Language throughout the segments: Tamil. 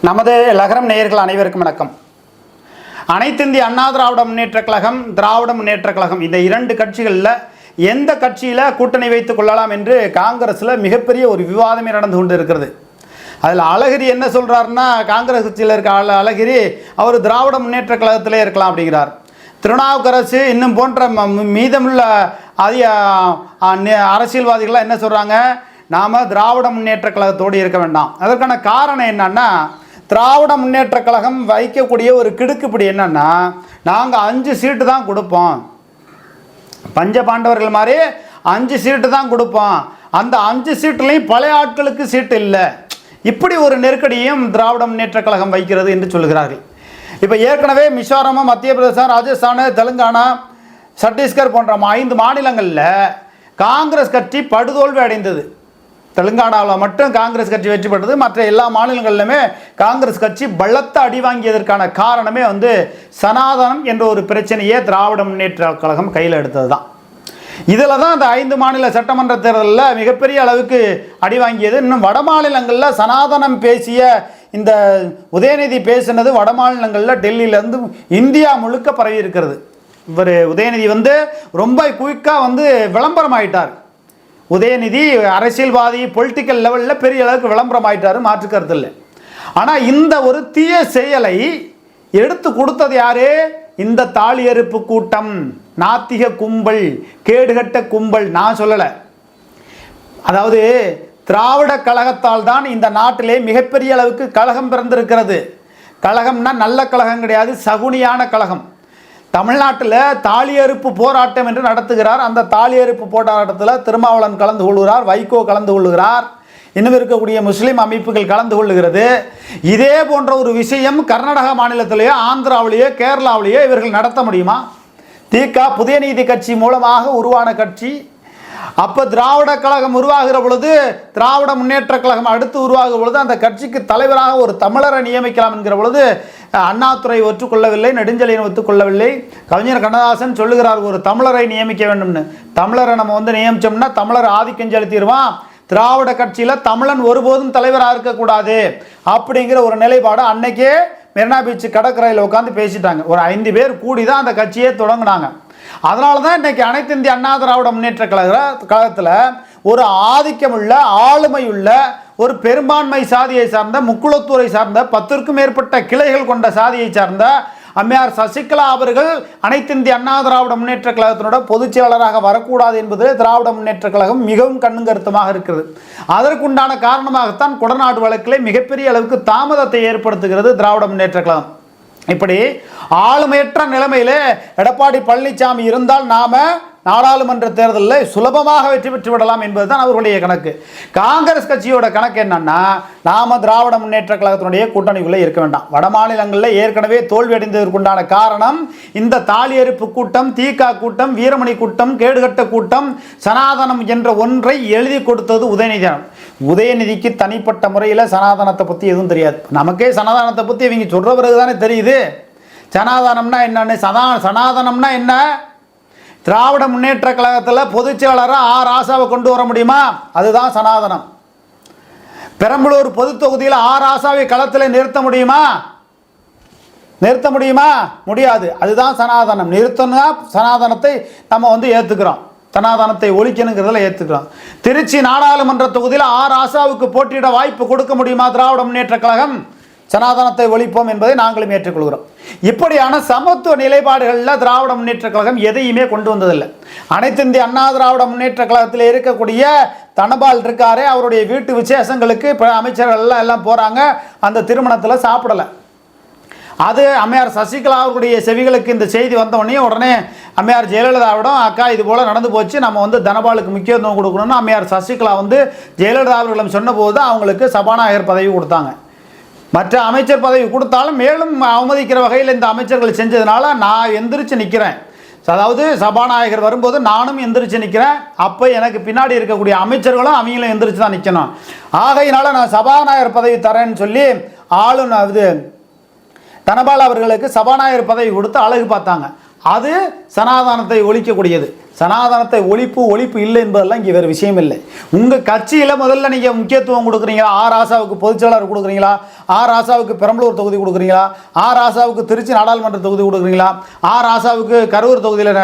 நமது லகரம் நேயர்கள் அனைவருக்கும் வணக்கம். அனைத்திந்திய அண்ணா திராவிட முன்னேற்ற கழகம் திராவிட முன்னேற்ற கழகம் இந்த இரண்டு கட்சிகளில் எந்த கட்சியில் கூட்டணி வைத்துக் கொள்ளலாம் என்று காங்கிரஸில் மிகப்பெரிய ஒரு விவாதமே நடந்து கொண்டு இருக்கிறது அதில் அழகிரி என்ன சொல்கிறாருன்னா காங்கிரஸ் கட்சியில் இருக்க அழகிரி அவர் திராவிட முன்னேற்ற கழகத்திலே இருக்கலாம் அப்படிங்கிறார். திருநாவுக்கரசு இன்னும் போன்ற ம- மீதமுள்ள அதிக அரசியல்வாதிகள்லாம் என்ன சொல்கிறாங்க நாம் திராவிட முன்னேற்ற கழகத்தோடு இருக்க வேண்டாம். அதற்கான காரணம் என்னன்னா திராவிட முன்னேற்ற கழகம் வைக்கக்கூடிய ஒரு கிடுக்குப்பிடி என்னன்னா நாங்கள் அஞ்சு சீட்டு தான் கொடுப்போம். பஞ்ச பாண்டவர்கள் மாதிரி அஞ்சு சீட்டு தான் கொடுப்போம். அந்த அஞ்சு சீட்டுலையும் பழைய ஆட்களுக்கு சீட்டு இல்லை. இப்படி ஒரு நெருக்கடியும் திராவிட முன்னேற்ற கழகம் வைக்கிறது என்று சொல்கிறார்கள். இப்போ ஏற்கனவே மிசோரமம் மத்திய பிரதேசம் ராஜஸ்தான் தெலுங்கானா சத்தீஸ்கர் போன்ற மா- ஐந்து மாநிலங்களில் காங்கிரஸ் கட்சி படுதோல்வி அடைந்தது. தெலுங்கானாவில் மட்டும் காங்கிரஸ் கட்சி வெற்றி பெற்றது. மற்ற எல்லா மாநிலங்களிலுமே காங்கிரஸ் கட்சி பலத்த அடி வாங்கியதற்கான காரணமே வந்து சனாதனம் என்ற ஒரு பிரச்சனையே திராவிட முன்னேற்ற கழகம் கையில் எடுத்தது தான் இதில் தான் இந்த ஐந்து மாநில சட்டமன்ற தேர்தலில் மிகப்பெரிய அளவுக்கு அடி வாங்கியது. இன்னும் வட மாநிலங்களில் சனாதனம் பேசிய இந்த உதயநிதி பேசினது வட மாநிலங்களில் டெல்லியிலேருந்து இந்தியா முழுக்க பரவி இருக்கிறது. இவர் உதயநிதி வந்து ரொம்ப குயிக்காக வந்து விளம்பரம் ஆயிட்டார். உதயநிதி அரசியல்வாதி பொலிட்டிக்கல் லெவலில் பெரிய அளவுக்கு விளம்பரம் ஆயிட்டாரு மாற்று கருத்து இல்லை. ஆனால் இந்த ஒரு தீய செயலை எடுத்து கொடுத்தது யாரு? இந்த தாலியறுப்பு கூட்டம் நாத்திக கும்பல் கேடுகட்ட கும்பல் நான் சொல்லலை. அதாவது திராவிட கழகத்தால் தான் இந்த நாட்டிலே மிகப்பெரிய அளவுக்கு கழகம் பிறந்திருக்கிறது. கழகம்னா நல்ல கழகம் கிடையாது சகுனியான கழகம். தமிழ்நாட்டில் தாலியறுப்பு போராட்டம் என்று நடத்துகிறார். அந்த தாலியறுப்பு போராட்டத்தில் திருமாவளவன் கலந்து கொள்கிறார் வைகோ கலந்து கொள்கிறார். இன்னும் இருக்கக்கூடிய முஸ்லீம் அமைப்புகள் கலந்து கொள்ளுகிறது. இதே போன்ற ஒரு விஷயம் கர்நாடக மாநிலத்திலேயோ ஆந்திராவிலேயோ கேரளாவிலேயோ இவர்கள் நடத்த முடியுமா? திக புதிய நீதி கட்சி மூலமாக உருவான கட்சி அப்போ திராவிட கழகம் உருவாகிற பொழுது திராவிட முன்னேற்ற கழகம் அடுத்து உருவாகிற பொழுது அந்த கட்சிக்கு தலைவராக ஒரு தமிழரை நியமிக்கலாம் என்கிற பொழுது அண்ணாதுரை ஒற்றுக்கொள்ளவில்லை நெடுஞ்செழியன் ஒத்துக்கொள்ளவில்லை. கவிஞர் கண்ணதாசன் சொல்லுகிறார் ஒரு தமிழரை நியமிக்க வேண்டும்னு. தமிழரை நம்ம வந்து நியமிச்சோம்னா தமிழர் ஆதிக்கம் செலுத்திடுவான். திராவிட கட்சியில் தமிழன் ஒருபோதும் தலைவராக இருக்கக்கூடாது அப்படிங்கிற ஒரு நிலைப்பாடு அன்னைக்கே மெரினா பீச் கடற்கரையில் உட்காந்து பேசிட்டாங்க. ஒரு ஐந்து பேர் கூடி தான் அந்த கட்சியே தொடங்கினாங்க. அதனால தான் இன்றைக்கி அனைத்து இந்திய அண்ணா திராவிட முன்னேற்ற கழக கழகத்தில் ஒரு ஆதிக்கமுள்ள ஆளுமையுள்ள ஒரு பெரும்பான்மை சாதியை சார்ந்த முக்குளத்தூரை சார்ந்த பத்திற்கும் மேற்பட்ட கிளைகள் கொண்ட சாதியை சார்ந்த அம்மையார் சசிகலா அவர்கள் அனைத்து இந்திய அண்ணா திராவிட முன்னேற்ற கழகத்தினோட பொதுச்செயலராக வரக்கூடாது என்பது திராவிட முன்னேற்ற கழகம் மிகவும் கண்ணுங்கருத்தமாக இருக்கிறது. அதற்குண்டான காரணமாகத்தான் குடநாடு வழக்கிலே மிகப்பெரிய அளவுக்கு தாமதத்தை ஏற்படுத்துகிறது திராவிட முன்னேற்ற கழகம். இப்படி ஆளுமையற்ற நிலைமையில் எடப்பாடி பழனிசாமி இருந்தால் நாம் நாடாளுமன்ற தேர்தலில் சுலபமாக வெற்றி பெற்று விடலாம் என்பதுதான் அவர்களுடைய கணக்கு. காங்கிரஸ் கட்சியோட கணக்கு என்னன்னா நாம திராவிட முன்னேற்ற கழகத்தினுடைய கூட்டணிக்குள்ளே இருக்க வேண்டாம். வட மாநிலங்களில் ஏற்கனவே தோல்வி அடைந்ததற்குண்டான காரணம் இந்த தாலியறுப்பு கூட்டம் தீகா கூட்டம் வீரமணி கூட்டம் கேடுகட்ட கூட்டம் சனாதனம் என்ற ஒன்றை எழுதி கொடுத்தது உதயநிதி உதயநிதிக்கு தனிப்பட்ட முறையில் சனாதனத்தை பற்றி எதுவும் தெரியாது. நமக்கே சனாதனத்தை பற்றி இவங்க சொல்கிற பிறகு தானே தெரியுது. சனாதனம்னா என்னன்னு சதா சனாதனம்னா என்ன? திராவிட முன்னேற்ற கழகத்தில் பொதுச் செயலாளராக ஆ. ராசாவை கொண்டு வர முடியுமா? அதுதான் சனாதனம். பெரம்பலூர் பொது தொகுதியில் ஆ. ராசாவை களத்தில் நிறுத்த முடியுமா? நிறுத்த முடியுமா? முடியாது. அதுதான் சனாதனம். நிறுத்தணும்னா சனாதனத்தை நம்ம வந்து ஏற்றுக்கிறோம் சனாதனத்தை ஒழிக்கணுங்கிறதுல ஏற்றுக்கிறோம் திருச்சி நாடாளுமன்ற தொகுதியில் ஆர் ஆசாவுக்கு போட்டியிட வாய்ப்பு கொடுக்க முடியுமா திராவிட முன்னேற்ற கழகம்? சனாதனத்தை ஒழிப்போம் என்பதை நாங்களும் ஏற்றுக்கொள்கிறோம். இப்படியான சமத்துவ நிலைப்பாடுகளில் திராவிட முன்னேற்ற கழகம் எதையுமே கொண்டு வந்ததில்லை. அனைத்து இந்திய அண்ணா திராவிட முன்னேற்ற கழகத்தில் இருக்கக்கூடிய தனபால் இருக்காரே அவருடைய வீட்டு விசேஷங்களுக்கு இப்போ அமைச்சர்கள்லாம் எல்லாம் போகிறாங்க அந்த திருமணத்தில் சாப்பிடலை. அது அம்மையார் சசிகலா அவர்களுடைய செவிகளுக்கு இந்த செய்தி வந்தவொடனே உடனே உடனே அம்மையார் ஜெயலலிதாவிடம் அக்கா இது போல் நடந்து போச்சு. நம்ம வந்து தனபாலுக்கு முக்கியத்துவம் கொடுக்கணும்னு அம்மையார் சசிகலா வந்து ஜெயலலிதா அவர்களிடம் சொன்னபோது அவங்களுக்கு சபாநாயகர் பதவி கொடுத்தாங்க. மற்ற அமைச்சர் பதவி கொடுத்தாலும் மேலும் அவமதிக்கிற வகையில் இந்த அமைச்சர்கள் செஞ்சதுனால நான் எந்திரிச்சு நிற்கிறேன் அதாவது சபாநாயகர் வரும்போது நானும் எந்திரிச்சு நிற்கிறேன் அப்போ எனக்கு பின்னாடி இருக்கக்கூடிய அமைச்சர்களும் அவங்களும் எந்திரிச்சு தான் நிற்கணும் ஆகையினால நான் சபாநாயகர் பதவி தரேன்னு சொல்லி ஆளுநர் இது தனபால் அவர்களுக்கு சபாநாயகர் பதவி கொடுத்து அழகு பார்த்தாங்க. அது சனாதானத்தை ஒழிக்கக்கூடியது. சனாதனத்தை ஒழிப்பு ஒழிப்பு இல்லை என்பதெல்லாம் இங்கே வேறு விஷயம் இல்லை. உங்கள் கட்சியில் முதல்ல நீங்கள் முக்கியத்துவம் கொடுக்குறீங்களா? ஆர் ராசாவுக்கு பொதுச்செயலாளர் கொடுக்குறீங்களா? ஆர் ராசாவுக்கு பெரம்பலூர் தொகுதி கொடுக்குறீங்களா? ஆர் ராசாவுக்கு திருச்சி நாடாளுமன்ற தொகுதி கொடுக்குறீங்களா? ஆர் ராசாவுக்கு கரூர் தொகுதியில்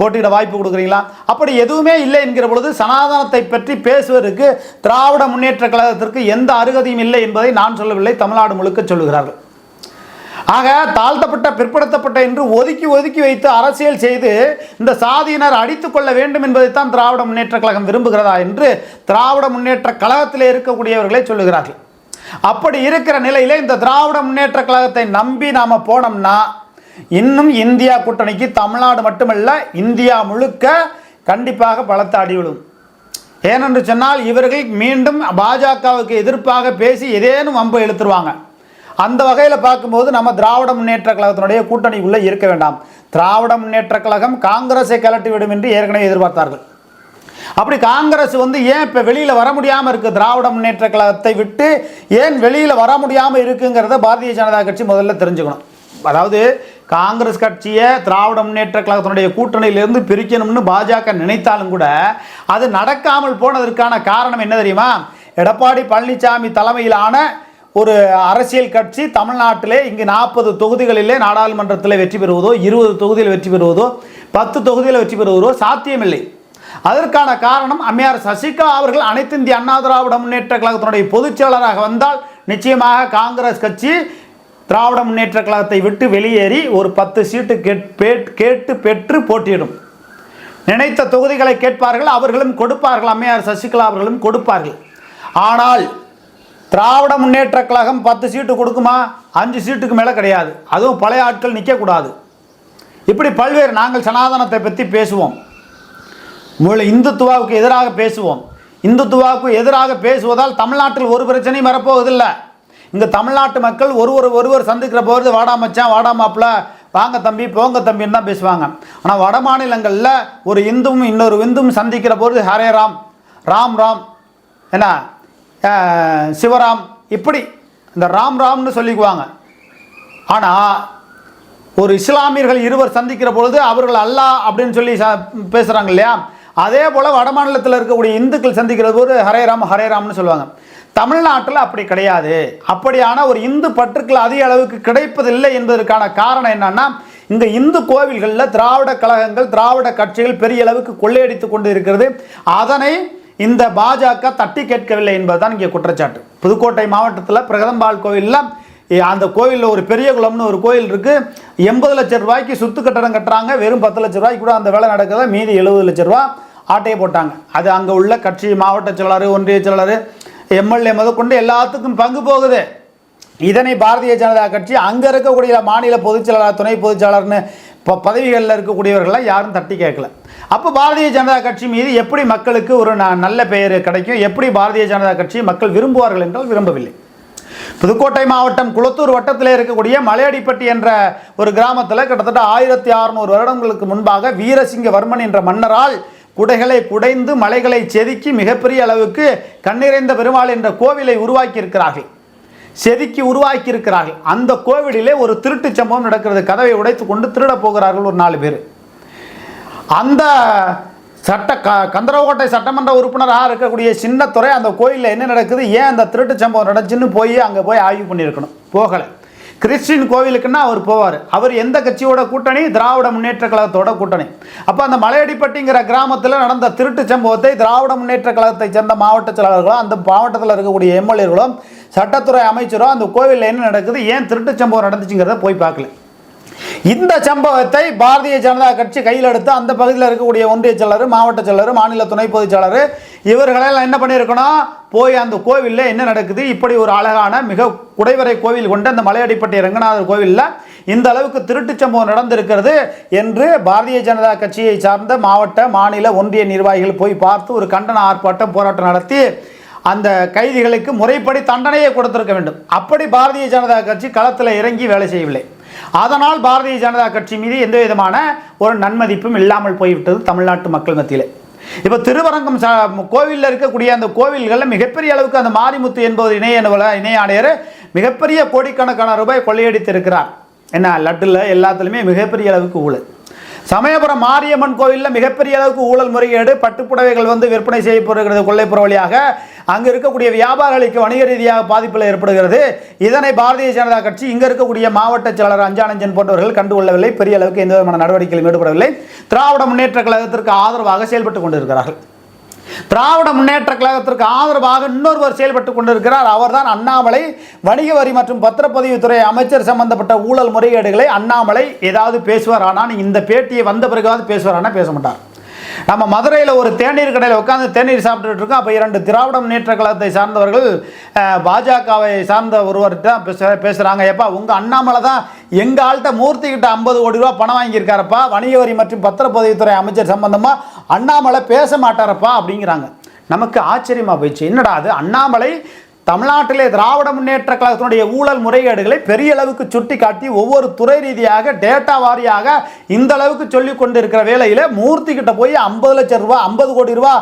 போட்டியிட வாய்ப்பு கொடுக்குறீங்களா? அப்படி எதுவுமே இல்லை என்கிற பொழுது சனாதனத்தை பற்றி பேசுவதற்கு திராவிட முன்னேற்ற கழகத்திற்கு எந்த அருகதையும் இல்லை என்பதை நான் சொல்லவில்லை. தமிழ்நாடு முழுக்க சொல்லுகிறார்கள். ஆக தாழ்த்தப்பட்ட பிற்படுத்தப்பட்ட என்று ஒதுக்கி ஒதுக்கி வைத்து அரசியல் செய்து இந்த சாதியினர் அடித்துக் கொள்ள வேண்டும் என்பதைத்தான் திராவிட முன்னேற்ற கழகம் விரும்புகிறதா என்று திராவிட முன்னேற்ற கழகத்தில் இருக்கக்கூடியவர்களே சொல்லுகிறார்கள். அப்படி இருக்கிற நிலையிலே இந்த திராவிட முன்னேற்ற கழகத்தை நம்பி நாம் போனோம்னா இன்னும் இந்தியா கூட்டணிக்கு தமிழ்நாடு மட்டுமல்ல இந்தியா முழுக்க கண்டிப்பாக பலத்த அடிவிடும் ஏனென்று சொன்னால் இவர்கள் மீண்டும் பாஜகவுக்கு எதிர்ப்பாக பேசி ஏதேனும் வம்பு இழுத்துருவாங்க. அந்த வகையில் பார்க்கும்போது நம்ம திராவிட முன்னேற்ற கழகத்தினுடைய கூட்டணிக்குள்ளே இருக்க வேண்டாம். திராவிட முன்னேற்ற கழகம் காங்கிரஸை கலட்டிவிடும் என்று ஏற்கனவே எதிர்பார்த்தார்கள். அப்படி காங்கிரஸ் வந்து ஏன் இப்போ வெளியில் வர முடியாமல் இருக்குது திராவிட முன்னேற்ற கழகத்தை விட்டு ஏன் வெளியில் வர முடியாமல் இருக்குங்கிறத பாரதிய ஜனதா கட்சி முதல்ல தெரிஞ்சுக்கணும். அதாவது காங்கிரஸ் கட்சியை திராவிட முன்னேற்ற கழகத்தினுடைய கூட்டணியிலிருந்து பிரிக்கணும்னு பாஜக நினைத்தாலும் கூட அது நடக்காமல் போனதற்கான காரணம் என்ன தெரியுமா? எடப்பாடி பழனிசாமி தலைமையிலான ஒரு அரசியல் கட்சி தமிழ்நாட்டிலே இங்கு நாற்பது தொகுதிகளிலே நாடாளுமன்றத்தில் வெற்றி பெறுவதோ இருபது தொகுதியில் வெற்றி பெறுவதோ பத்து தொகுதியில் வெற்றி பெறுவதோ சாத்தியமில்லை. அதற்கான காரணம் அம்மையார் சசிகலா அவர்கள் அனைத்து இந்திய அண்ணா திராவிட முன்னேற்ற கழகத்தினுடைய பொதுச்செயலாளராக வந்தால் நிச்சயமாக காங்கிரஸ் கட்சி திராவிட முன்னேற்ற கழகத்தை விட்டு வெளியேறி ஒரு பத்து சீட்டு கேட் கேட்டு பெற்று போட்டியிடும். நினைத்த தொகுதிகளை கேட்பார்கள் அவர்களும் கொடுப்பார்கள் அம்மையார் சசிகலா அவர்களும் கொடுப்பார்கள். ஆனால் திராவிட முன்னேற்ற கழகம் பத்து சீட்டு கொடுக்குமா? அஞ்சு சீட்டுக்கு மேலே கிடையாது. அதுவும் பழைய ஆட்கள் நிற்கக்கூடாது இப்படி பல்வேறு நாங்கள் சனாதனத்தை பற்றி பேசுவோம். முழு இந்துத்துவாவுக்கு எதிராக பேசுவோம். இந்துத்துவாவுக்கு எதிராக பேசுவதால் தமிழ்நாட்டில் ஒரு பிரச்சனையும் வரப்போவதில்லை. இங்கே தமிழ்நாட்டு மக்கள் ஒரு ஒரு ஒருவர் சந்திக்கிற போது வாடா மச்சான் வாடா மாப்பிள்ள வாங்க தம்பி போங்க தம்பின்னு தான் பேசுவாங்க. ஆனால் வட மாநிலங்களில் ஒரு இந்துவும் இன்னொரு இந்துவும் சந்திக்கிற போது ஹரே ராம் ராம் ராம் என்ன? சிவராம் இப்படி இந்த ராம் ராம்னு சொல்லிக்குவாங்க. ஆனால் ஒரு இஸ்லாமியர்கள் இருவர் சந்திக்கிற பொழுது அவர்கள் அல்லாஹ் அப்படின்னு சொல்லி பேசுகிறாங்க இல்லையா? அதே போல் வடமாநிலத்தில் இருக்கக்கூடிய இந்துக்கள் சந்திக்கிற போது ஹரே ராம் ஹரே ராம்னு சொல்லுவாங்க. தமிழ்நாட்டில் அப்படி கிடையாது. அப்படியான ஒரு இந்து பற்றுக்கள் அதிக அளவுக்கு கிடைப்பதில்லை என்பதற்கான காரணம் என்னன்னா இந்த இந்து கோவில்களில் திராவிட கழகங்கள் திராவிட கட்சிகள் பெரிய அளவுக்கு கொள்ளையடித்து கொண்டு இருக்கிறது அதனை இந்த பாஜக தட்டி கேட்கவில்லை என்பதுதான் இங்கே குற்றச்சாட்டு. புதுக்கோட்டை மாவட்டத்தில் பிரகதம்பாள் கோவிலில் அந்த கோயிலில் ஒரு பெரிய குளம்னு ஒரு கோயில் இருக்குது எண்பது லட்சம் ரூபாய்க்கு சுத்து கட்டடம் கட்டுறாங்க. வெறும் பத்து லட்ச ரூபாய்க்கு கூட அந்த வேலை நடக்கிறத மீதி எழுபது லட்ச ரூபா ஆட்டையை போட்டாங்க. அது அங்கே உள்ள கட்சி மாவட்ட செயலாளர் ஒன்றிய செயலாளர் எம்எல்ஏ முதற்கொண்டு எல்லாத்துக்கும் பங்கு போகுது. இதனை பாரதிய ஜனதா கட்சி அங்கே இருக்கக்கூடிய மாநில பொதுச் செயலாளர் துணை பொதுச் செயலாளர்னு இப்போ பதவிகளில் இருக்கக்கூடியவர்கள்லாம் யாரும் தட்டி கேட்கல. அப்போ பாரதிய ஜனதா கட்சி மீது எப்படி மக்களுக்கு ஒரு ந- நல்ல பெயர் கிடைக்கும்? எப்படி பாரதிய ஜனதா கட்சி மக்கள் விரும்புவார்கள் என்றால் விரும்பவில்லை. புதுக்கோட்டை மாவட்டம் குளத்தூர் வட்டத்தில் இருக்கக்கூடிய மலையடிப்பட்டி என்ற ஒரு கிராமத்தில் கிட்டத்தட்ட ஆயிரத்தி அறுநூறு வருடங்களுக்கு முன்பாக வீரசிங்கவர்மன் என்ற மன்னரால் குடைகளை குடைந்து மலைகளை செதுக்கி மிகப்பெரிய அளவுக்கு கண்ணிறைந்த பெருமாள் என்ற கோவிலை உருவாக்கி இருக்கிறார்கள் செதுக்கி உருவாக்கி இருக்கிறார்கள் அந்த கோவிலிலே ஒரு திருட்டுச் சம்பவம் நடக்கிறது. கதவை உடைத்து கொண்டு திருட போகிறார்கள் ஒரு நாலு பேர். அந்த சட்ட க கந்தரவகோட்டை சட்டமன்ற உறுப்பினராக இருக்கக்கூடிய சின்னத்துறை அந்த கோயிலில் என்ன நடக்குது? ஏன் அந்த திருட்டு சம்பவம் நடந்துச்சுன்னு போய் அங்கே போய் ஆய்வு பண்ணியிருக்கணும். போகலை. கிறிஸ்டின் கோவிலுக்குன்னா அவர் போவார். அவர் எந்த கட்சியோட கூட்டணி? திராவிட முன்னேற்ற கழகத்தோட கூட்டணி. அப்போ அந்த மலையடிப்பட்டிங்கிற கிராமத்தில் நடந்த திருட்டு சம்பவத்தை திராவிட முன்னேற்ற கழகத்தை சேர்ந்த மாவட்ட செயலாளர்களோ அந்த மாவட்டத்தில் இருக்கக்கூடிய எம்எல்ஏர்களோ சட்டத்துறை அமைச்சரோ அந்த கோவிலில் என்ன நடக்குது? ஏன் திருட்டு சம்பவம் நடந்துச்சுங்கிறத போய் பார்க்கல. இந்த சம்பவத்தை பாரதிய ஜனதா கட்சி கையில் எடுத்து அந்த பகுதியில் இருக்கக்கூடிய ஒன்றிய செயலர் மாவட்ட செயலர் மாநில துணை பொதுச் செயலர் இவர்களெல்லாம் என்ன பண்ணியிருக்கணும்? போய் அந்த கோவிலில் என்ன நடக்குது? இப்படி ஒரு அழகான மிக குடைவரை கோவில் கொண்ட அந்த மலையடிப்பட்டி ரங்கநாதர் கோவிலில் இந்த அளவுக்கு திருட்டுச் சம்பவம் நடந்திருக்கிறது என்று பாரதிய ஜனதா கட்சியை சார்ந்த மாவட்ட மாநில ஒன்றிய நிர்வாகிகள் போய் பார்த்து ஒரு கண்டன ஆர்ப்பாட்டம் போராட்டம் நடத்தி அந்த கைதிகளுக்கு முறைப்படி தண்டனையை கொடுத்திருக்க வேண்டும். அப்படி பாரதிய ஜனதா கட்சி களத்தில் இறங்கி வேலை செய்யவில்லை. அதனால் பாரதிய ஜனதா கட்சி மீது எந்த விதமான ஒரு நன்மதிப்பும் இல்லாமல் போய்விட்டது தமிழ்நாட்டு மக்கள் மத்தியில். இப்போ திருவரங்கம் ச கோவிலில் இருக்கக்கூடிய அந்த கோவில்களில் மிகப்பெரிய அளவுக்கு அந்த மாரிமுத்து என்பவர் இணை இணை ஆணையர் மிகப்பெரிய கோடிக்கணக்கான ரூபாய் கொள்ளையடித்து இருக்கிறார் என்ன லட்டில் எல்லாத்துலேயுமே மிகப்பெரிய அளவுக்கு ஊழல். சமயபுரம் மாரியம்மன் கோவிலில் மிகப்பெரிய அளவுக்கு ஊழல் முறைகேடு பட்டுப்புடவைகள் வந்து விற்பனை செய்யப்படுகிறது கொள்ளைப்புற வழியாக. அங்கே இருக்கக்கூடிய வியாபாரிகளுக்கு வணிக ரீதியாக பாதிப்பில் ஏற்படுகிறது. இதனை பாரதிய ஜனதா கட்சி இங்கே இருக்கக்கூடிய மாவட்ட செயலாளர் அஞ்சானஞ்சன் போன்றவர்கள் கண்டுகொள்ளவில்லை. பெரிய அளவுக்கு எந்த விதமான நடவடிக்கையிலும் ஈடுபடவில்லை. திராவிட முன்னேற்ற கழகத்திற்கு ஆதரவாக செயல்பட்டு கொண்டிருக்கிறார்கள். திராவிட முன்னேற்ற கழகத்திற்கு ஆதரவாக இன்னொருவர் செயல்பட்டு கொண்டிருக்கிறார். அவர்தான் அண்ணாமலை வணிக வரி மற்றும் பத்திரப்பதிவுத்துறை அமைச்சர் சம்பந்தப்பட்ட ஊழல் முறைகேடுகளை அண்ணாமலை ஏதாவது பேசுவார். ஆனால் இந்த பேட்டியை வந்த பிறகாவது பேசுவார் பேச மாட்டார். நம்ம மதுரையில் ஒரு தேநீர் கடையில் உட்காந்து தேநீர் சாப்பிட்டுட்டு இருக்கோம். அப்போ இரண்டு திராவிட முன்னேற்ற கழகத்தை சார்ந்தவர்கள் பாஜகவை சார்ந்த ஒருவர்கிட்ட தான் பேச பேசுகிறாங்க ஏப்பா உங்கள் அண்ணாமலை தான் எங்கள் ஆள்கிட்ட மூர்த்தி கிட்ட ஐம்பது கோடி ரூபா பணம் வாங்கியிருக்காரப்பா. வணிக வரி மற்றும் பத்திரப்பதிவுத்துறை அமைச்சர் சம்பந்தமாக அண்ணாமலை பேச மாட்டாரப்பா அப்படிங்கிறாங்க. நமக்கு ஆச்சரியமாக போயிடுச்சு. என்னடா அது? அண்ணாமலை தமிழ்நாட்டிலே திராவிட முன்னேற்ற கழகத்தினுடைய ஊழல் முறைகேடுகளை பெரிய அளவுக்கு சுட்டி காட்டி ஒவ்வொரு துறை ரீதியாக டேட்டா வாரியாக இந்த அளவுக்கு சொல்லி கொண்டு இருக்கிற வேளையில் மூர்த்தி கிட்ட போய் ஐம்பது லட்சம் ரூபா ஐம்பது கோடி ரூபா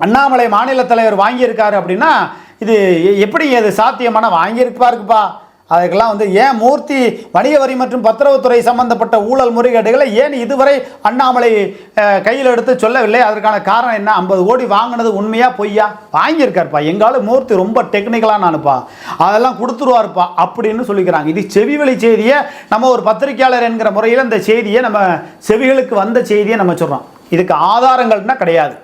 அண்ணாமலை மாநில தலைவர் வாங்கியிருக்காரு அப்படின்னா இது எப்படி இது சாத்தியமான? வாங்கியிருப்பாருக்குப்பா அதுக்கெல்லாம் வந்து ஏன் மூர்த்தி வணிக வரி மற்றும் பத்திரவுத்துறை சம்பந்தப்பட்ட ஊழல் முறைகேடுகளை ஏன் இதுவரை அண்ணாமலை கையில் எடுத்து சொல்லவில்லை? அதற்கான காரணம் என்ன? ஐம்பது கோடி வாங்கினது உண்மையா பொய்யா? வாங்கியிருக்காருப்பா. எங்காலும் மூர்த்தி ரொம்ப டெக்னிக்கலாக நானுப்பா. அதெல்லாம் கொடுத்துருவாருப்பா அப்படின்னு சொல்லிக்கிறாங்க. இது செவிவழி செய்தியை நம்ம ஒரு பத்திரிக்கையாளர் என்கிற முறையில் இந்த செய்தியை நம்ம செவிகளுக்கு வந்த செய்தியை நம்ம சொல்கிறோம் இதுக்கு ஆதாரங்கள்னா கிடையாது.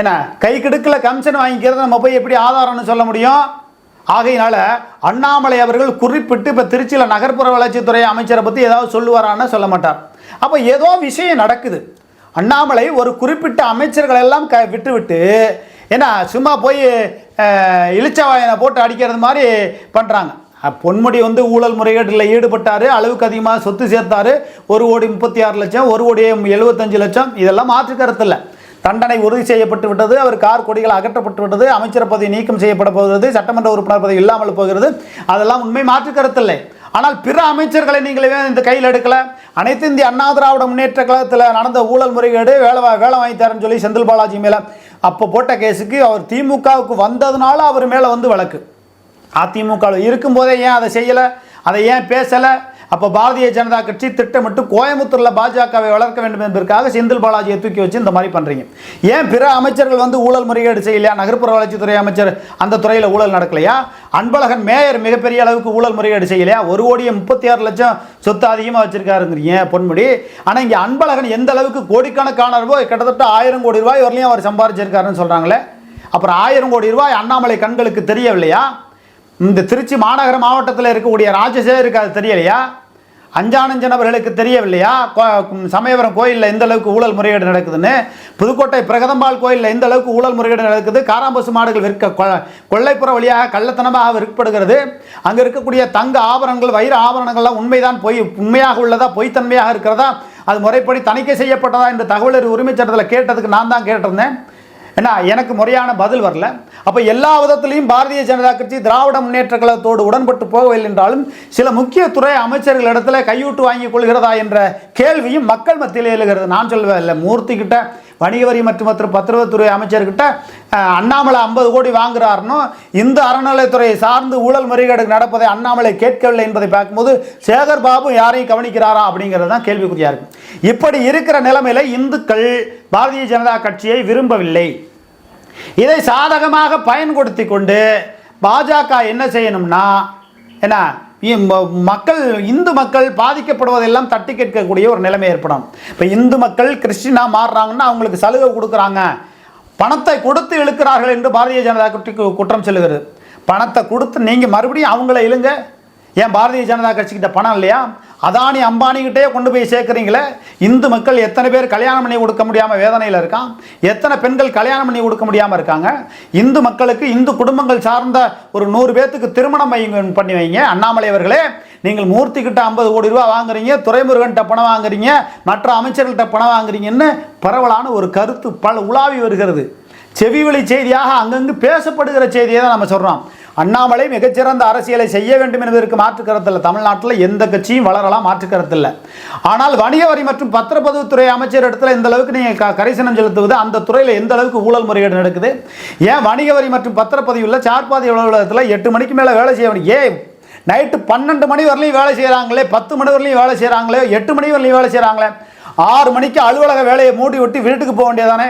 ஏன்னா கை கிடுக்கில் கமிஷன் வாங்கிக்கிறத நம்ம போய் எப்படி ஆதாரம்னு சொல்ல முடியும்? ஆகையினால அண்ணாமலை அவர்கள் குறிப்பிட்டு இப்போ திருச்சியில் நகர்ப்புற வளர்ச்சித்துறை அமைச்சரை பற்றி ஏதாவது சொல்லுவாரான்னு சொல்ல மாட்டார். அப்போ ஏதோ விஷயம் நடக்குது. அண்ணாமலை ஒரு குறிப்பிட்ட அமைச்சர்கள் எல்லாம் க விட்டு விட்டு ஏன்னா சும்மா போய் அஹ், இளிச்சவாயனை போட்டு அடிக்கிறது மாதிரி பண்ணுறாங்க பொன்முடி வந்து ஊழல் முறைகேட்டில் ஈடுபட்டார் அளவுக்கு அதிகமாக சொத்து சேர்த்தார் ஒரு கோடி முப்பத்தி ஆறு லட்சம் ஒரு கோடி எழுபத்தஞ்சு லட்சம் இதெல்லாம் மாற்று இல்லை. தண்டனை உறுதி செய்யப்பட்டு விட்டது. அவர் கார் கொடிகள் அகற்றப்பட்டு விட்டது. அமைச்சர் பதவி நீக்கம் செய்யப்பட போகிறது. சட்டமன்ற உறுப்பினர் பதவி இல்லாமல் போகிறது. அதெல்லாம் உண்மை மாற்று கருத்தில்லை. ஆனால் பிற அமைச்சர்களை நீங்கள் இந்த கையில் எடுக்கல? அனைத்து இந்திய அண்ணா திராவிட முன்னேற்ற கழகத்தில் நடந்த ஊழல் முறைகேடு வேலை வா- வேலை வாங்கி தரேன்னு சொல்லி செந்தில் பாலாஜி மேலே அப்போ போட்ட கேஸுக்கு அவர் திமுகவுக்கு வந்ததுனால அவர் மேலே வந்து வழக்கு. அதிமுகவில் இருக்கும்போதே ஏன் அதை செய்யலை? அதை ஏன் பேசலை? அப்போ பாரதிய ஜனதா கட்சி திட்டமிட்டு கோயம்புத்தூரில் பாஜகவை வளர்க்க வேண்டும் என்பதற்காக செந்தில் பாலாஜியை தூக்கி வச்சு இந்த மாதிரி பண்ணுறீங்க ஏன் பிற அமைச்சர்கள் வந்து ஊழல் முறைகேடு செய்யலையா? நகர்ப்புற வளர்ச்சித்துறை அமைச்சர் அந்த துறையில் ஊழல் நடக்கலையா? அன்பழகன் மேயர் மிகப்பெரிய அளவுக்கு ஊழல் முறைகேடு செய்யலையா? ஒரு கோடியே முப்பத்தி ஆறு லட்சம் சொத்து அதிகமாக வச்சிருக்காருங்கிறீங்க பொன்முடி? ஆனால் இங்கே அன்பழகன் எந்த அளவுக்கு கோடிக்கணக்கான ரூபாய் கிட்டத்தட்ட ஆயிரம் கோடி ரூபாய் வரலையும் அவர் சம்பாரிச்சிருக்காருன்னு சொல்கிறாங்களே அப்புறம் ஆயிரம் கோடி ரூபாய் அண்ணாமலை கண்களுக்கு தெரியவில்லையா? இந்த திருச்சி மாநகர மாவட்டத்தில் இருக்கக்கூடிய ராஜசேகருக்கு அது தெரியலையா? அஞ்சானஞ்சன் அவர்களுக்கு தெரியவில்லையா சமயபுரம் கோயிலில் எந்த அளவுக்கு ஊழல் முறைகேடு நடக்குதுன்னு? புதுக்கோட்டை பிரகதம்பாள் கோயிலில் எந்த அளவுக்கு ஊழல் முறைகேடு நடக்குது? காராம்பசு மாடுகள் விற்க கொள்ளைப்புற வழியாக கள்ளத்தனமாக விற்கப்படுகிறது. அங்கே இருக்கக்கூடிய தங்க ஆபரணங்கள் வைர ஆபரணங்கள்லாம் உண்மைதான் பொய் உண்மையாக உள்ளதா பொய்த்தன்மையாக இருக்கிறதா? அது முறைப்படி தணிக்கை செய்யப்பட்டதா? இந்த தகவல் உரிமைச் சட்டத்தில் கேட்டதுக்கு நான் தான் கேட்டிருந்தேன். ஏன்னா எனக்கு முறையான பதில் வரல. அப்போ எல்லா விதத்திலையும் பாரதிய ஜனதா கட்சி திராவிட முன்னேற்ற கழகத்தோடு உடன்பட்டு போகவில்லை என்றாலும் சில முக்கிய துறை அமைச்சர்களிடத்துல கையூட்டு வாங்கி கொள்கிறதா என்ற கேள்வியும் மக்கள் மத்தியில் எழுகிறது. நான் சொல்வேன் இல்லை மூர்த்தி கிட்ட வணிக வரி மற்றும் மற்றும் பத்திரத்துறை அமைச்சர்கிட்ட அண்ணாமலை ஐம்பது கோடி வாங்குறாருன்னு இந்த அறநிலைத்துறையை சார்ந்து ஊழல் முறைகேடு நடப்பதை அண்ணாமலை கேட்கவில்லை என்பதை பார்க்கும்போது சேகர் பாபு யாரையும் கவனிக்கிறாரா அப்படிங்கிறது தான் கேள்விக்குறியாக இருக்கும் இப்படி இருக்கிற நிலைமையில் இந்துக்கள் பாரதிய ஜனதா கட்சியை விரும்பவில்லை. இதை சாதகமாக பயன்படுத்தி கொண்டு பாஜக என்ன செய்யணும்னா என்ன இ- மக்கள் இந்து மக்கள் பாதிக்கப்படுவதெல்லாம் தட்டி கேட்கக்கூடிய ஒரு நிலைமை ஏற்படும். இப்போ இந்து மக்கள் கிறிஸ்டினாக மாறுறாங்கன்னா அவங்களுக்கு சலுகை கொடுக்குறாங்க. பணத்தை கொடுத்து இழுக்கிறார்கள் என்று பாரதிய ஜனதா குற்றம் செல்கிறது பணத்தை கொடுத்து நீங்கள் மறுபடியும் அவங்கள இழுங்க. ஏன் பாரதிய ஜனதா கட்சிக்கிட்ட பணம் இல்லையா? அதானி அம்பானிக்கிட்டே கொண்டு போய் சேர்க்குறீங்களே? இந்து மக்கள் எத்தனை பேர் கல்யாணம் பண்ணி கொடுக்க முடியாமல் வேதனையில் இருக்கான்? எத்தனை பெண்கள் கல்யாணம் பண்ணி கொடுக்க முடியாமல் இருக்காங்க? இந்து மக்களுக்கு இந்து குடும்பங்கள் சார்ந்த ஒரு நூறு பேர்த்துக்கு திருமணம் பண்ணி வைங்க. அண்ணாமலை அவர்களே நீங்கள் மூர்த்தி கிட்ட ஐம்பது கோடி ரூபா வாங்குறீங்க துறைமுருகன்கிட்ட பணம் வாங்குறீங்க மற்ற அமைச்சர்கள்ட்ட பணம் வாங்குறீங்கன்னு பரவலான ஒரு கருத்து பல உலாவி வருகிறது. செவிவழி செய்தியாக அங்கங்கு பேசப்படுகிற செய்தியை தான் நம்ம சொல்கிறோம் அண்ணாமலை மிகச்சிறந்த அரசியலை செய்ய வேண்டும் என்பதற்கு மாற்று தமிழ்நாட்டில் எந்த கட்சியும் வளரலாம் மாற்று ஆனால் வணிக வரி மற்றும் பத்திரப்பதிவுத்துறை அமைச்சர் இடத்துல இந்த அளவுக்கு நீங்கள் க கரிசனம் செலுத்துவது அந்த துறையில் எந்த அளவுக்கு ஊழல் முறைகேடு நடக்குது? ஏன் வணிக வரி மற்றும் பத்திரப்பதிவுள்ள சார்பாதி அலுவலகத்தில் எட்டு மணிக்கு மேலே வேலை செய்ய வேண்டிய ஏன் நைட்டு பன்னெண்டு மணி வரலையும் வேலை செய்கிறாங்களே பத்து மணி வரலையும் வேலை செய்கிறாங்களே எட்டு மணி வரலையும் வேலை செய்கிறாங்களே ஆறு மணிக்கு அலுவலக வேலையை மூடி விட்டு வீட்டுக்கு போக வேண்டியதானே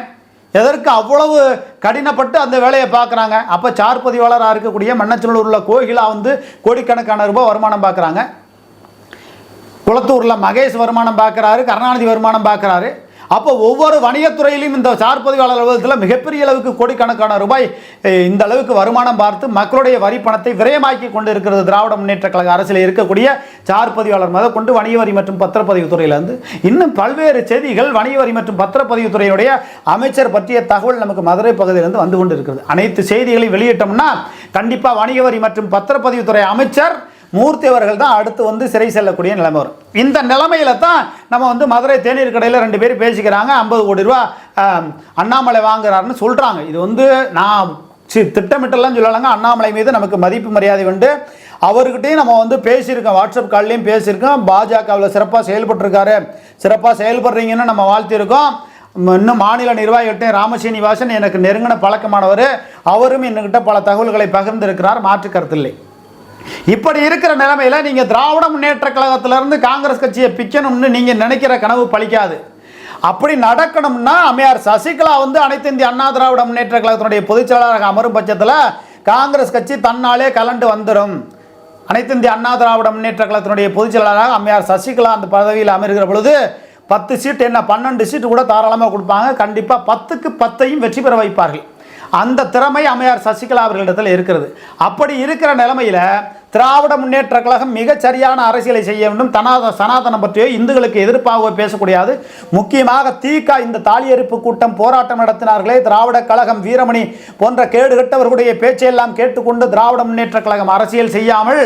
எதற்கு அவ்வளவு கடினப்பட்டு அந்த வேலையை பார்க்குறாங்க? அப்போ சார்பதிவாளராக இருக்கக்கூடிய மன்னச்சனூரில் உள்ள கோகிலா வந்து கோடிக்கணக்கான ரூபாய் வருமானம் பார்க்குறாங்க. குளத்தூரில் மகேஷ் வருமானம் பார்க்குறாரு கருணாநிதி வருமானம் பார்க்குறாரு. அப்போ ஒவ்வொரு வணிகத்துறையிலும் இந்த சார் பதிவாளர் அலுவலகத்தில் மிகப்பெரிய அளவுக்கு கோடிக்கணக்கான ரூபாய் இந்த அளவுக்கு வருமானம் பார்த்து மக்களுடைய வரி பணத்தை விரயமாக்கி கொண்டு இருக்கிறது திராவிட முன்னேற்ற கழக அரசில் இருக்கக்கூடிய சார் பதிவாளர் கொண்டு வணிக வரி மற்றும் பத்திரப்பதிவு துறையிலிருந்து. இன்னும் பல்வேறு செய்திகள் வணிக வரி மற்றும் பத்திரப்பதிவு துறையுடைய அமைச்சர் பற்றிய தகவல் நமக்கு மதுரை பகுதியிலிருந்து வந்து கொண்டு இருக்கிறது அனைத்து செய்திகளையும் வெளியிட்டோம்னா கண்டிப்பாக வணிக வரி மற்றும் பத்திரப்பதிவுத்துறை அமைச்சர் மூர்த்தி அவர்கள் தான் அடுத்து வந்து சிறை செல்லக்கூடிய நிலைமை வரும். இந்த நிலைமையில தான் நம்ம வந்து மதுரை தேநீர் கடையில் ரெண்டு பேரும் பேசிக்கிறாங்க ஐம்பது கோடி ரூபா அண்ணாமலை வாங்குறாருன்னு சொல்கிறாங்க இது வந்து நான் சி திட்டமிட்டெல்லாம் சொல்லலைங்க. அண்ணாமலை மீது நமக்கு மதிப்பு மரியாதை உண்டு. அவர்கிட்டையும் நம்ம வந்து பேசியிருக்கோம். வாட்ஸ்அப் கால்லையும் பேசியிருக்கோம். பாஜகவில் சிறப்பாக செயல்பட்டுருக்காரு. சிறப்பாக செயல்படுறீங்கன்னு நம்ம வாழ்த்தியிருக்கோம். இன்னும் மாநில நிர்வாகிகிட்டையும் ராமசீனிவாசன் எனக்கு நெருங்கின பழக்கமானவர். அவரும் என்கிட்ட பல தகவல்களை பகிர்ந்திருக்கிறார். மாற்று கருத்தில்லை இப்படி இருக்கிற நிலைமையில் நீங்கள் திராவிட முன்னேற்ற கழகத்திலிருந்து காங்கிரஸ் கட்சியை பிக்கணும்னு நீங்கள் நினைக்கிற கனவு பழிக்காது. அப்படி நடக்கணும்னா அம்மையார் சசிகலா வந்து அனைத்து இந்திய அண்ணா திராவிட முன்னேற்ற கழகத்தினுடைய பொதுச் செயலாளராக அமரும் பட்சத்தில் காங்கிரஸ் கட்சி தன்னாலே கலண்டு வந்துடும். அனைத்து இந்திய அண்ணா திராவிட முன்னேற்ற கழகத்தினுடைய பொதுச் செயலாளராக அம்மையார் சசிகலா அந்த பதவியில் அமர்கிற பொழுது பத்து சீட் என்ன பன்னெண்டு சீட்டு கூட தாராளமாக கொடுப்பாங்க. கண்டிப்பாக பத்துக்கு பத்தையும் வெற்றி பெற வைப்பார்கள். அந்த திறமை அம்மையார் சசிகலா அவர்களிடத்தில் இருக்கிறது. அப்படி இருக்கிற நிலைமையில திராவிட முன்னேற்ற கழகம் மிகச் சரியான அரசியலை செய்ய வேண்டும். தனாத சனாதனம் பற்றியோ இந்துக்களுக்கு எதிர்ப்பாகவோ பேசக்கூடியது. முக்கியமாக தீகா இந்த தாலியறுப்பு கூட்டம் போராட்டம் நடத்தினார்களே. திராவிட கழகம் வீரமணி போன்ற கேடுகட்டவர்களுடைய பேச்சையெல்லாம் கேட்டுக்கொண்டு திராவிட முன்னேற்ற கழகம் அரசியல் செய்யாமல்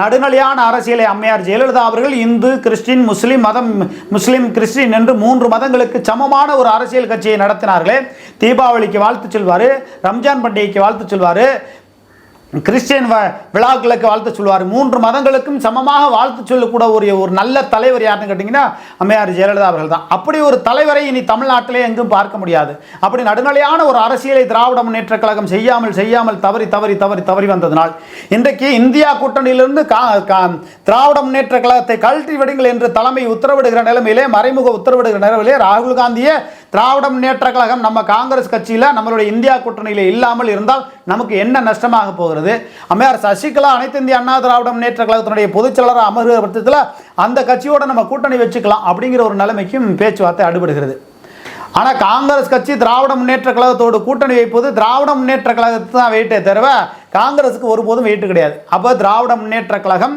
நடுநிலையான அரசியலை அம்மையார் ஜெயலலிதா அவர்கள் இந்து கிறிஸ்டின் முஸ்லீம் மதம் முஸ்லீம் கிறிஸ்டின் என்று மூன்று மதங்களுக்கு சமமான ஒரு அரசியல் கட்சியை நடத்தினார்களே. தீபாவளிக்கு வாழ்த்து சொல்வார். ரம்ஜான் பண்டிகைக்கு வாழ்த்து சொல்வார். கிறிஸ்டியன் வ- விழாக்களுக்கு வாழ்த்து சொல்வார் மூன்று மதங்களுக்கும் சமமாக வாழ்த்து சொல்லக்கூட ஒரு ஒரு நல்ல தலைவர் யாருன்னு கேட்டிங்கன்னா அம்மையார் ஜெயலலிதா அவர்கள் தான். அப்படி ஒரு தலைவரை இனி தமிழ்நாட்டிலே எங்கும் பார்க்க முடியாது. அப்படி நடுநிலையான ஒரு அரசியலை திராவிட முன்னேற்ற கழகம் செய்யாமல் செய்யாமல் தவறி தவறி தவறி தவறி வந்ததனால் இன்றைக்கு இந்தியா கூட்டணியிலிருந்து கா திராவிட முன்னேற்ற கழகத்தை கழற்றி விடுங்கள் என்று தலைமை உத்தரவிடுகிற நிலைமையிலே மறைமுக உத்தரவிடுகிற நிலைமையிலே ராகுல் காந்தியை திராவிட முன்னேற்ற கழகம் நம்ம காங்கிரஸ் கட்சியில் நம்மளுடைய இந்தியா கூட்டணியில் இல்லாமல் இருந்தால் நமக்கு என்ன நஷ்டமாக போகிறது? அம்மையார் சசிகலா அனைத்து இந்திய அண்ணா திராவிட முன்னேற்ற கழகத்தினுடைய பொதுச் செயலராக அமர்கிற பட்சத்தில் அந்த கட்சியோட நம்ம கூட்டணி வச்சுக்கலாம் அப்படிங்கிற ஒரு நிலைமைக்கும் பேச்சுவார்த்தை அடுபடுகிறது. ஆனால் காங்கிரஸ் கட்சி திராவிட முன்னேற்ற கழகத்தோடு கூட்டணி வைப்பது திராவிட முன்னேற்ற கழகத்தை தான் வெயிட்டே தவிர காங்கிரஸுக்கு ஒருபோதும் வெயிட்டு கிடையாது. அப்போ திராவிட முன்னேற்ற கழகம்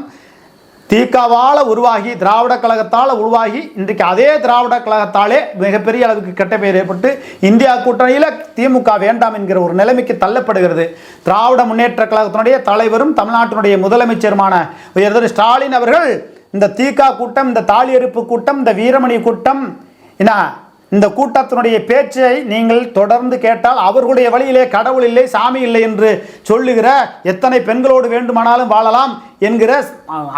திகாவால் உருவாகி திராவிட கழகத்தால் உருவாகி இன்றைக்கு அதே திராவிட கழகத்தாலே மிகப்பெரிய அளவுக்கு கெட்ட பெயர் ஏற்பட்டு இந்தியா கூட்டணியில் திமுக வேண்டாம் என்கிற ஒரு நிலைமைக்கு தள்ளப்படுகிறது. திராவிட முன்னேற்ற கழகத்தினுடைய தலைவரும் தமிழ்நாட்டினுடைய முதலமைச்சருமான உயர்திரு ஸ்டாலின் அவர்கள் இந்த தீகா கூட்டம் இந்த தாலியறுப்பு கூட்டம் இந்த வீரமணி கூட்டம் என்ன இந்த கூட்டத்தினுடைய பேச்சை நீங்கள் தொடர்ந்து கேட்டால் அவர்களுடைய வழியிலே கடவுள் இல்லை சாமி இல்லை என்று சொல்லுகிற எத்தனை பெண்களோடு வேண்டுமானாலும் வாழலாம் என்கிற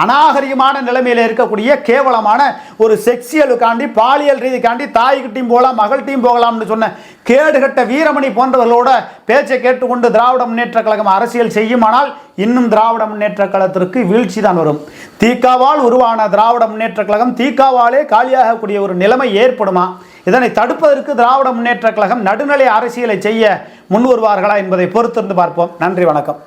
அநாகரிகமான நிலைமையில் இருக்கக்கூடிய கேவலமான ஒரு செக்ஸியலுக்காண்டி பாலியல் ரீதிக்காண்டி தாய்கிட்டையும் போகலாம் மகள்கிட்டையும் போகலாம்னு சொன்ன கேடுகட்ட வீரமணி போன்றவர்களோட பேச்சை கேட்டுக்கொண்டு திராவிட முன்னேற்ற கழகம் அரசியல் செய்யுமானால் இன்னும் திராவிட முன்னேற்ற கழகத்திற்கு வீழ்ச்சி தான் வரும். தீக்காவால் உருவான திராவிட முன்னேற்ற கழகம் தீக்காவாலே காலியாகக்கூடிய ஒரு நிலைமை ஏற்படுமா? இதனை தடுப்பதற்கு திராவிட முன்னேற்ற கழகம் நடுநிலை அரசியலை செய்ய முன் வருவார்களா என்பதை பொறுத்திருந்து பார்ப்போம். நன்றி வணக்கம்.